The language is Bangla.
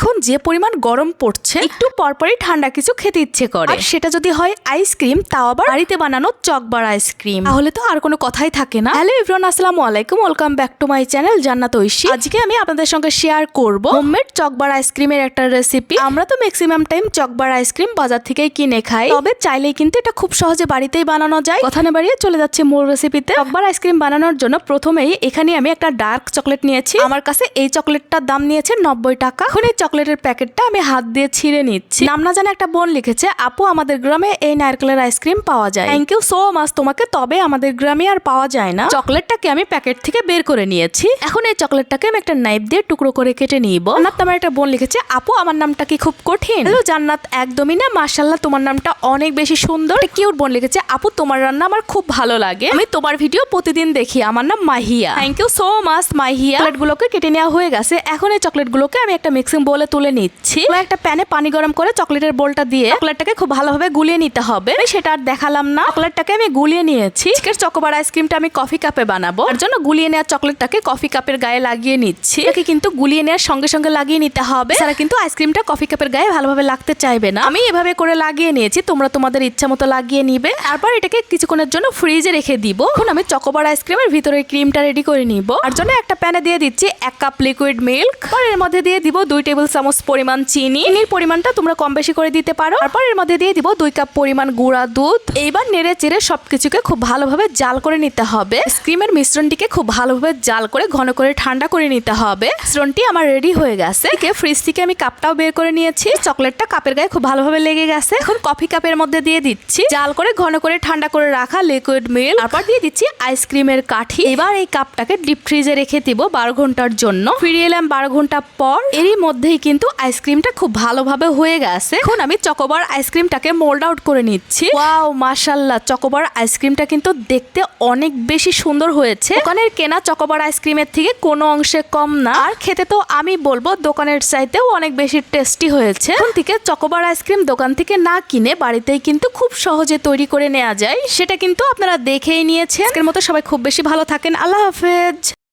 এখন যে পরিমাণ গরম পড়ছে একটু পরপরই ঠান্ডা কিছু খেতে ইচ্ছে করে। আর সেটা যদি হয় আইসক্রিম তাও আবার বাড়িতে বানানো চকবার আইসক্রিম তাহলে তো আর কোনো কথাই থাকে না। হ্যালো ইভরান আসসালামু আলাইকুম welcome back to my channel Jannat Oishi. আজকে আমি আপনাদের সঙ্গে শেয়ার করব হোমমেড চকবার আইসক্রিমের একটা রেসিপি আমরা তো ম্যাক্সিমাম টাইম চকবার আইসক্রিম বাজার থেকেই কিনে খাই। তবে চাইলেই কিন্তু এটা খুব সহজে বাড়িতেই বানানো যায়। কথা না বাড়িয়ে চলে যাচ্ছে মূল রেসিপিতে চকবার আইসক্রিম বানানোর জন্য প্রথমেই এখানে আমি একটা ডার্ক চকলেট নিয়েছি। আমার কাছে এই চকলেটটার দাম নিয়েছে নব্বই টাকা। এখন এই চকলেটের প্যাকেটটা আমি হাত দিয়ে ছিঁড়ে নিচ্ছি। নাম না জানে একটা বোন লিখেছে, আপু, আমাদের গ্রামে এই নারকেলের আইসক্রিম পাওয়া যায়। থ্যাংক ইউ সো মাচ তোমাকে তবে আমাদের গ্রামে আর পাওয়া যায় না। চকলেটটাকে আমি প্যাকেট থেকে বের করে নিয়েছি। এখন এই চকলেটটাকে আমি একটা নাইফ দিয়ে টুকরো করে কেটে নিব। জান্নাত আমার একটা বোন লিখেছে, আপু, আমার নামটা কি খুব কঠিন? হ্যালো, জান্নাত, একদমই না মাশাল্লাহ তোমার নামটা অনেক বেশি সুন্দর। কিউট বোন লিখেছে, আপু, তোমার রান্না আমার খুব ভালো লাগে। আমি তোমার ভিডিও প্রতিদিন দেখি, আমার নাম Mahiya. Thank you so much Mahiya. চকলেটগুলোকে কেটে নেওয়া হয়ে গেছে, এখন এই চকলেটগুলোকে আমি একটা মিক্সিং বোলে তুলে নিচ্ছি। একটা প্যানে পানি গরম করে চকলেটের বোলটা দিয়ে চকলেটটাকে খুব ভালোভাবে গুলিয়ে নিতে হবে। আমি সেটা আর দেখালাম না। চকলেটটাকে আমি গুলিয়ে নিয়েছি। আজকের চকোবার আইসক্রিমটা আমি কফি কাপে বানাবো। তার জন্য গুলিয়ে নেওয়া চকলেটটাকে কফি কাপের গায়ে লাগিয়ে নিচ্ছি। এটাকে কিন্তু গুলিয়ে নেওয়ার সঙ্গে সঙ্গে লাগিয়ে নিতে হবে। তারা কিন্তু আইসক্রিমটা কফি কাপের গায়ে ভালোভাবে লাগতে চাইবে না। আমি এভাবে করে লাগিয়ে নিয়েছি। তোমরা তোমাদের ইচ্ছা মতো লাগিয়ে নিবে। তারপর এটাকে কিছুক্ষণের জন্য ফ্রিজে রেখে দিব। এখন আমি চকোবার আইসক্রিমের ভিতরে ক্রিমটা রেডি করে নিব। আর জন্য একটা প্যানে দিয়ে দিচ্ছি এক কাপ লিকুইড মিল্ক আর এর মধ্যে দিয়ে দিব দুই টেবিল চামচ পরিমাণ চিনি। চিনির পরিমাণটা তোমরা কম বেশি করে দিতে পারো। তারপর এর মধ্যে দিয়ে দিব দুই কাপ পরিমাণ গুঁড়া দুধ। এইবার নেড়ে চেড়ে সবকিছুকে খুব ভালোভাবে জাল করে নিতে হবে। ক্রিমের মিশ্রণটিকে খুব ভালোভাবে জাল করে, ঘন করে, ঠান্ডা করে নিতে হবে। মিশ্রণটি আমার রেডি হয়ে গেছে। ফ্রিজ থেকে আমি কাপটাও বের করে নিয়েছি। চকলেটটা কাপের গায়ে খুব ভালোভাবে লেগে গেছে। এখন কফি কাপের মধ্যে দিয়ে দিচ্ছি। জাল করে, ঘন করে, ঠান্ডা করে রাখা লিকুইড মিল্ক তারপর দিয়ে দিচ্ছি আইসক্রিমের কাঠি। এবার এই কাপটাকে ডিপ ফ্রিজে রেখে দিব বারো ঘণ্টার জন্য। ফিরিয়ে এলাম বারো ঘণ্টা পর। এরই মধ্যেই কিন্তু আইসক্রিমটা খুব ভালোভাবে হয়ে গেছে। এখন আমি চকোবার আইসক্রিমটাকে মোল্ড আউট করে নিচ্ছি। ওয়াও মাশাল্লাহ চকোবার আইসক্রিমটা কিন্তু দেখতে অনেক বেশি সুন্দর হয়েছে। দোকানের কেনা চকোবার আইসক্রিমের থেকে কোনো অংশে কম না। আর খেতে তো আমি বলব, দোকানের চাইতেও অনেক বেশি টেস্টি হয়েছে। এখন থেকে চকোবার আইসক্রিম দোকান থেকে না কিনে বাড়িতেই কিন্তু খুব সহজে তৈরি করে নেওয়া যায়। সেটা কিন্তু আপনারা দেখেই নিয়েছেন। আজকের মতো সবাই খুব বেশি ভালো থাকেন। আল্লাহ হাফেজ!